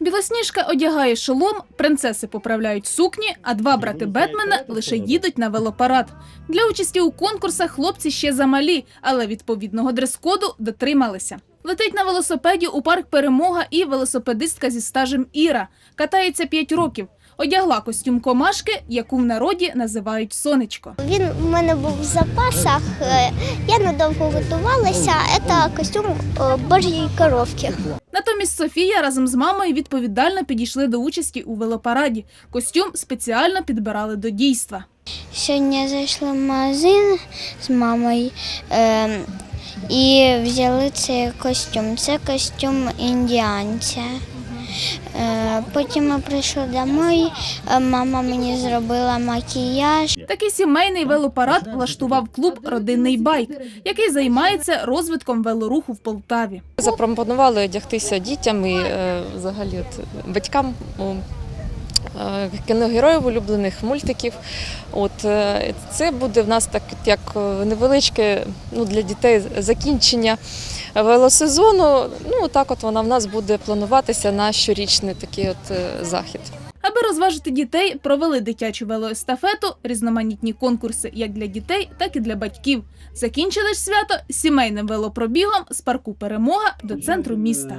Білосніжка одягає шолом, принцеси поправляють сукні, а два брати Бетмена лише їдуть на велопарад. Для участі у конкурсах хлопці ще замалі, але відповідного дрес-коду дотрималися. Летить на велосипеді у парк Перемога і велосипедистка зі стажем Іра. Катається 5 років. Одягла костюм комашки, яку в народі називають сонечко. Він в мене був в запасах. е, Я недовго готувалася. Це костюм е, божої коровки. Натомість Софія разом з мамою відповідально підійшли до участі у велопараді. Костюм спеціально підбирали до дійства. Сьогодні зайшли в магазин з мамою е, і взяли цей костюм. Це костюм індіанця. Е, потім ми прийшли домой, е, мама мені зробила макіяж. Такий сімейний велопарад влаштував клуб Родинний байк, який займається розвитком велоруху в Полтаві. Запропонували одягтися дітям і е, взагалі батькам кіногероїв улюблених мультиків. От е, це буде в нас так як е, невеличке ну, для дітей закінчення велосезону. Ну так от вона в нас буде плануватися на щорічний такий от е, захід. Аби розважити дітей, провели дитячу велоестафету, різноманітні конкурси як для дітей, так і для батьків. Закінчили ж свято сімейним велопробігом з парку Перемога до центру міста.